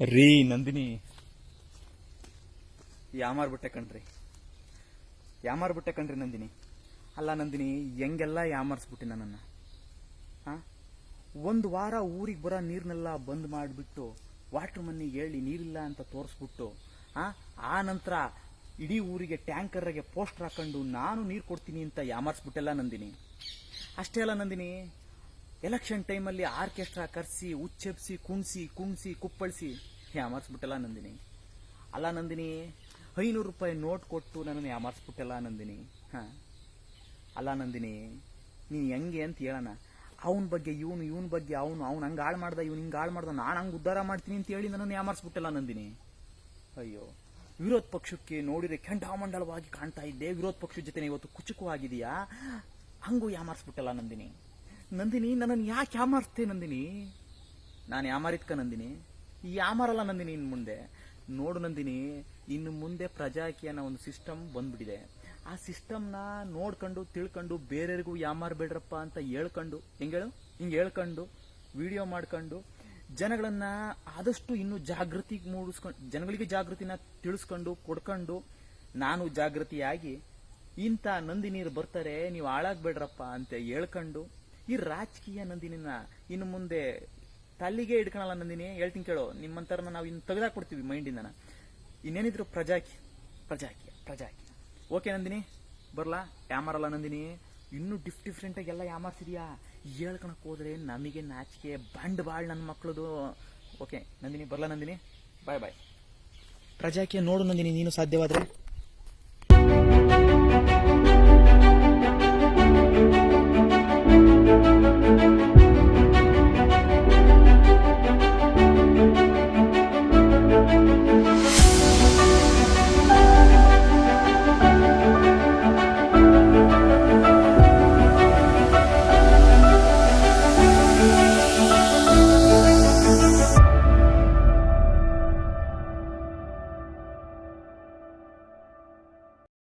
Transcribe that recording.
ರೀ ನಂದಿನಿ. ಯಾಮಾರ್ಬಿಟ್ಟೆ ಕಣ್ರಿ. ಯಾಮಾರ್ಬಿಟ್ಟೆ ಕಣ್ರಿ ನಂದಿನಿ. ಅಲ್ಲ ನಂದಿನಿ, ಹೆಂಗೆಲ್ಲ ಯಾಮಾರ್ಸ್ಬಿಟ್ಟೆ ನನ್ನನ್ನು ಹಾಂ ಒಂದು ವಾರ ಊರಿಗೆ ಬರೋ ನೀರನ್ನೆಲ್ಲ ಬಂದ್ ಮಾಡಿಬಿಟ್ಟು, ವಾಟರ್ ಮನ್ನಿಗೆ ಹೇಳಿ ನೀರಿಲ್ಲ ಅಂತ ತೋರಿಸ್ಬಿಟ್ಟು ಆ ನಂತರ ಇಡೀ ಊರಿಗೆ ಟ್ಯಾಂಕರ್ಗೆ ಪೋಸ್ಟರ್ ಹಾಕೊಂಡು, ನಾನು ನೀರು ಕೊಡ್ತೀನಿ ಅಂತ ಯಾಮಾರಿಸ್ಬಿಟ್ಟೆಲ್ಲ ನಂದಿನಿ. ಅಷ್ಟೇ ಅಲ್ಲ ನಂದಿನಿ ಎಲೆಕ್ಷನ್ ಟೈಮಲ್ಲಿ ಆರ್ಕೆಸ್ಟ್ರಾ ಕರೆಸಿ ಉಚ್ಚೆಪ್ಸಿ ಕುಣ್ಸಿ ಕುಣ್ಸಿ, ಕುಪ್ಪಳಿಸಿ. ಯಾಮಾರಿಸ್ಬಿಟ್ಟೆಲ್ಲ ನಂದಿನಿ. ಅಲ್ಲ ನಂದಿನಿ, ಐನೂರು ರೂಪಾಯಿ ನೋಟ್ ಕೊಟ್ಟು ನನ್ನನ್ನು ಯಾಮಾರಿಸ್ಬಿಟ್ಟಲ್ಲ ನಂದಿನಿ. ಹಾಂ. ಅಲ್ಲ ನಂದಿನಿ, ನೀನು ಹೆಂಗೆ ಅಂತ ಹೇಳೋಣ. ಅವನ ಬಗ್ಗೆ, ಇವನು, ಇವನ ಬಗ್ಗೆ, ಅವನು, ಅವ್ನು ಹಂಗೆ ಹಾಳು ಮಾಡ್ದ, ಇವ್ನು ಹಿಂಗೆ ಹಾಳು ಮಾಡ್ದ, ನಾನು ಹಂಗೆ ಉದ್ಧಾರ ಮಾಡ್ತೀನಿ ಅಂತ ಹೇಳಿ ನನ್ನನ್ನು ಯಾಮಾರಿಸ್ಬಿಟ್ಟೆಲ್ಲ ನಂದಿನಿ. ಅಯ್ಯೋ. ವಿರೋಧ ಪಕ್ಷಕ್ಕೆ ನೋಡಿದ್ರೆ ಕೆಂಡಾಮಂಡಲವಾಗಿ ಕಾಣ್ತಾ ಇದ್ದೆ. ವಿರೋಧ ಪಕ್ಷದ ಜೊತೆ ಇವತ್ತು ಕುಚುಕವಾಗಿದೆಯಾ ಹಂಗೂ ಯಾಮಾರಿಸ್ಬಿಟ್ಟಲ್ಲ ನಂದಿನಿ. ನಂದಿನಿ, ನನ್ನನ್ನು ಯಾಕೆ ಯಾಮಾರಿಸ್ತೆ ನಂದಿನಿ? ನಾನು ಯಾಮಾರಿತ್ಕ ನಂದಿನಿ? ಯಾಮಾರಲ್ಲ ನಂದಿನಿ ಇನ್ನು ಮುಂದೆ. ನೋಡು ನಂದಿನಿ, ಇನ್ನು ಮುಂದೆ ಪ್ರಜಾಕಿ ಅನ್ನೋ ಒಂದು ಸಿಸ್ಟಮ್ ಬಂದ್ಬಿಟ್ಟಿದೆ. ಆ ಸಿಸ್ಟಮ್ನ ನೋಡ್ಕೊಂಡು, ತಿಳ್ಕೊಂಡು, ಬೇರೆಯವ್ರಿಗೂ ಯಾಮಾರಬೇಡ್ರಪ್ಪ ಅಂತ ಹೇಳ್ಕೊಂಡು ಹೆಂಗೇಳು ಹಿಂಗೆ ಹೇಳ್ಕೊಂಡು, ವಿಡಿಯೋ ಮಾಡ್ಕೊಂಡು, ಜನಗಳನ್ನ ಆದಷ್ಟು ಇನ್ನು ಜಾಗೃತಿ ಮೂಡಿಸ್ಕೊಂಡು ಜನಗಳಿಗೆ ಜಾಗೃತಿನ ತಿಳಿಸ್ಕೊಂಡು, ಕೊಡ್ಕೊಂಡು, ನಾನು ಜಾಗೃತಿಯಾಗಿ ಇಂಥ ನಂದಿನೀರು ಬರ್ತಾರೆ, ನೀವು ಹಾಳಾಗ್ಬೇಡ್ರಪ್ಪ ಅಂತ ಹೇಳ್ಕೊಂಡು ಈ ರಾಜಕೀಯ ನಂದಿನ ಇನ್ನು ಮುಂದೆ ತಲ್ಲಿಗೆ ಇಡ್ಕೊಳಲ್ಲ ನಂದಿನಿ, ಹೇಳ್ತೀನಿ ಕೇಳೋ ನಿಮ್ಮಂತರ ನಾವು ಇನ್ನು ತೆಗೆದಾಕೊಡ್ತೀವಿ ಮೈಂಡಿಂದನ. ಇನ್ನೇನಿದ್ರು ಪ್ರಜಾಕಿ ಪ್ರಜಾಕಿ ಪ್ರಜಾಕಿ. ಓಕೆ ನಂದಿನಿ, ಬರ್ಲಾ? ಯಾಮಾರಲ್ಲ ನಂದಿನಿ? ಇನ್ನೂ ಡಿಫ್ ಡಿಫ್ರೆಂಟ್ ಆಗಿ ಎಲ್ಲ ಯಾಮಾರ್ಸಿದ್ಯಾ? ಹೇಳ್ಕೊಳಕ್ ಹೋದ್ರೆ ನಮಗೆ ನಾಚಿಕೆ ಬಂಡ್ ಬಾಳ್ ನನ್ನ ಮಕ್ಕಳದು ಓಕೆ, ನಂದಿನಿ, ಬರ್ಲಾ ನಂದಿನಿ? ಬಾಯ್ ಬಾಯ್ ಪ್ರಜಾಕಿ ನೋಡು ನಂದಿನಿ, ನೀನು ಸಾಧ್ಯವಾದ್ರೆ.